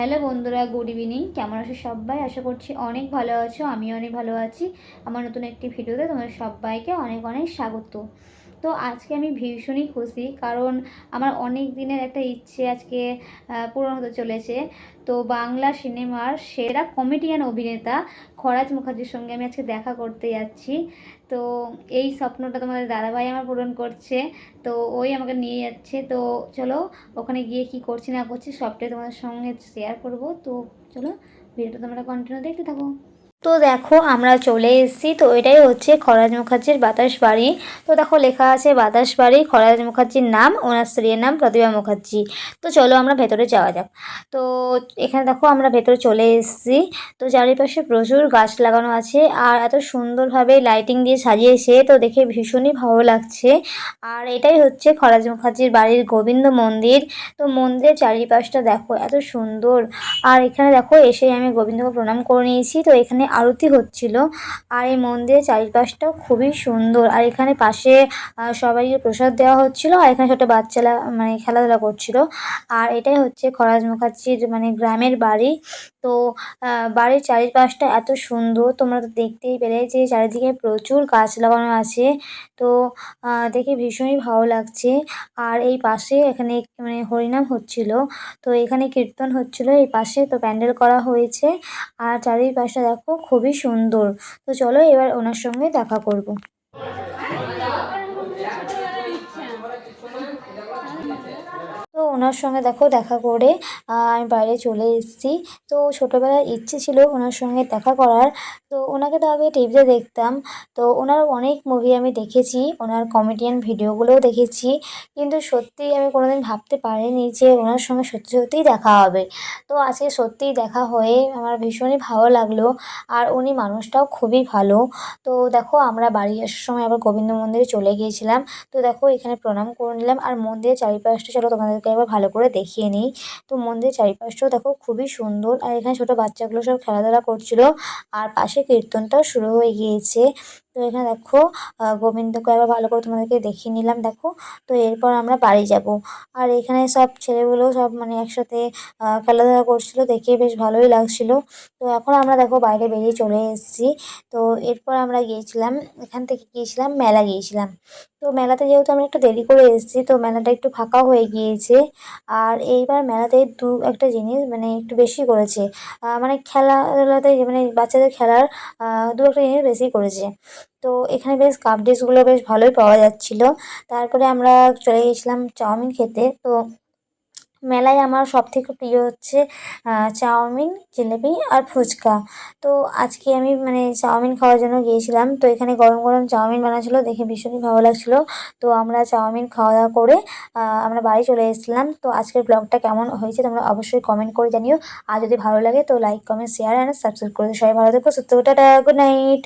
Hello বন্ধুরা, good evening. কেমন আছো সবাই? আশা করছি অনেক ভালো আছো আমি অনেক ভালো আছি। আমার নতুন একটি ভিডিওতে তোমাদের সবাইকে অনেক অনেক স্বাগত। তো আজকে আমি ভীষণই খুশি, কারণ আমার অনেক দিনের একটা ইচ্ছে আজকে পূরণ হতে চলেছে। তো বাংলা সিনেমার সেরা কমেডিয়ান অভিনেতা খরাজ মুখার্জির সঙ্গে আমি আজকে দেখা করতে যাচ্ছি। তো এই স্বপ্নটা তোমাদের দাদাভাই আমার পূরণ করছে, তো ওই আমাকে নিয়ে যাচ্ছে। তো চলো, ওখানে গিয়ে কি করছি না করছি সবটাই তোমাদের সঙ্গে শেয়ার করব। তো চলো ভিডিওটা তোমরা কন্টিনিউ দেখতে থাকো। তো দেখো, আমরা চলে এসেছি। তো এটাই হচ্ছে খরাজ মুখার্জির বাতাস বাড়ি। তো দেখো, লেখা আছে বাতাস বাড়ি, খরাজ মুখার্জির নাম, ওনার স্ত্রীর নাম প্রতিভা মুখার্জি। তো চলো আমরা ভেতরে যাওয়া যাক। তো এখানে দেখো, আমরা ভেতরে চলে এসেছি। তো চারিপাশে প্রচুর গাছ লাগানো আছে আর এত সুন্দরভাবে লাইটিং দিয়ে সাজিয়েছে। তো দেখে ভীষণই ভালো লাগছে। আর এটাই হচ্ছে খরাজ মুখার্জির বাড়ির গোবিন্দ মন্দির। তো মন্দিরের চারিপাশটা দেখো, এত সুন্দর। আর এখানে দেখো এসে আমি গোবিন্দকে প্রণাম করে নিয়েছি। তো এখানে আরতি হচ্ছিল। আর এই মন্দিরের চারিপাশটাও খুবই সুন্দর। আর এখানে পাশে সবাইকে প্রসাদ দেওয়া হচ্ছিল আর এখানে ছোটো বাচ্চারা মানে খেলাধুলা করছিল। আর এটাই হচ্ছে খরাজ মুখার্জির মানে গ্রামের বাড়ি। তো বাড়ির চারিপাশটা এত সুন্দর। তোমরা তো দেখতেই পেলে যে চারিদিকে প্রচুর গাছ লাগানো আছে। তো দেখে ভীষণই ভালো লাগছে। আর এই পাশে এখানে মানে হরিনাম হচ্ছিল। তো এখানে কীর্তন হচ্ছিল। এই পাশে তো প্যান্ডেল করা হয়েছে। আর চারিপাশটা দেখো খুবই সুন্দর। তো চলো এবার ওনার সঙ্গে দেখা করব। ওনার সঙ্গে দেখো দেখা করে আমি বাইরে চলে এসেছি। তো ছোটোবেলার ইচ্ছে ছিল ওনার সঙ্গে দেখা করার। তো ওনাকে তো আগে টিভিতে দেখতাম। তো ওনার অনেক মুভি আমি দেখেছি, ওনার কমেডিয়ান ভিডিওগুলোও দেখেছি। কিন্তু সত্যিই আমি কোনোদিন ভাবতে পারিনি যে ওনার সঙ্গে সত্যি সত্যিই দেখা হবে। তো আজকে সত্যিই দেখা হয়ে আমার ভীষণই ভালো লাগল আর উনি মানুষটাও খুবই ভালো। তো দেখো আমরা বাড়ি আসার সময় আবার গোবিন্দ মন্দিরে চলে গিয়েছিলাম। তো দেখো এখানে প্রণাম করে নিলাম আর মন্দিরের চারিপাশটা চলো তোমাদেরকে একবার ভালো করে দেখিয়ে নিই। তো মন্দিরের চারিপাশটাও দেখো খুবই সুন্দর। আর এখানে ছোট বাচ্চাগুলো সব খেলাধুলা করছিল। আর পাশে কীর্তনটাও শুরু হয়ে গিয়েছে। তো এখানে দেখো গোবিন্দকে একবার ভালো করে তোমাদেরকে দেখিয়ে নিলাম, দেখো। তো এরপর আমরা বাড়ি যাব। আর এখানে সব ছেলেগুলো সব মানে একসাথে খেলাধুলা করছিল, দেখে বেশ ভালোই লাগছিল। তো এখন আমরা দেখো বাইরে বেরিয়ে চলে এসেছি। তো এরপর আমরা গিয়েছিলাম, এখান থেকে গিয়েছিলাম, মেলা গিয়েছিলাম। তো মেলাতে যেহেতু আমরা একটু দেরি করে এসেছি, তো মেলাটা একটু ফাঁকা হয়ে গিয়েছে। আর এইবার মেলাতে দু একটা জিনিস মানে একটু বেশি করেছে। মানে খেলাধুলাতে মানে বাচ্চাদের খেলার দু একটা জিনিস বেশি করেছে। তো এখানে বেশ কাপ ডিশগুলো বেশ ভালোই পাওয়া যাচ্ছিল। তারপরে আমরা চলে গেছিলাম চাউমিন খেতে। তো মেলায় আমার সবথেকে প্রিয় হচ্ছে চাউমিন, জিলেপি আর ফুচকা। তো আজকে আমি মানে চাউমিন খাওয়ার জন্য গিয়েছিলাম। তো এখানে গরম গরম চাউমিন বানাচ্ছিল দেখে ভীষণই ভালো লাগছিল। তো আমরা চাউমিন খাওয়া দাওয়া করে আমরা বাড়ি চলে এসেছিলাম। তো আজকের ব্লগটা কেমন হয়েছে তোমরা অবশ্যই কমেন্ট করে জানিও। আর যদি ভালো লাগে তো like comment share and subscribe করে সবাই ভালো থেকো, সুস্থ টাটা গুড নাইট